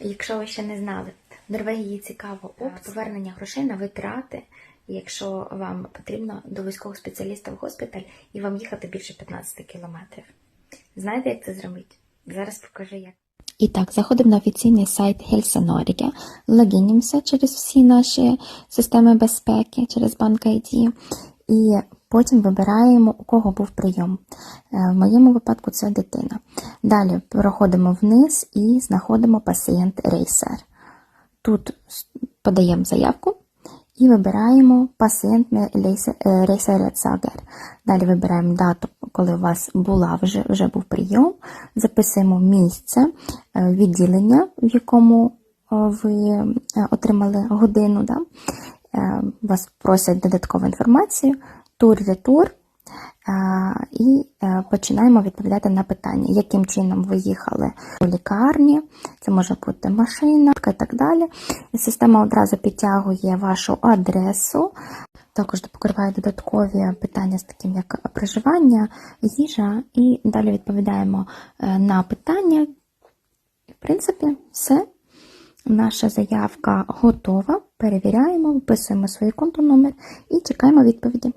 Якщо ви ще не знали, в Норвегії цікаво об повернення грошей на витрати, якщо вам потрібно до військового спеціаліста в госпіталь і вам їхати більше 15 кілометрів. Знаєте, як це зробити? Зараз покажу як. І так, заходимо на офіційний сайт Хельсинорія, логінімося через всі наші системи безпеки, через банк ID, і потім вибираємо, у кого був прийом. Е, В моєму випадку це дитина. Далі проходимо вниз і знаходимо пацієнт рейсер. Тут подаємо заявку і вибираємо пацієнт рейсер Далі вибираємо дату, коли у вас була вже, вже був прийом, записуємо місце е, відділення, в якому е, ви е, отримали годину. Да? Е, Вас просять додаткову інформацію, тур-ретур. І е, починаємо відповідати на питання, яким чином ви їхали у лікарні, це може бути машина і так далі. Система одразу підтягує вашу адресу, також покриває додаткові питання з таким як проживання, їжа, і далі відповідаємо е, на питання. В принципі, все. Наша заявка готова. Перевіряємо, вписуємо свій контонумер і чекаємо відповіді.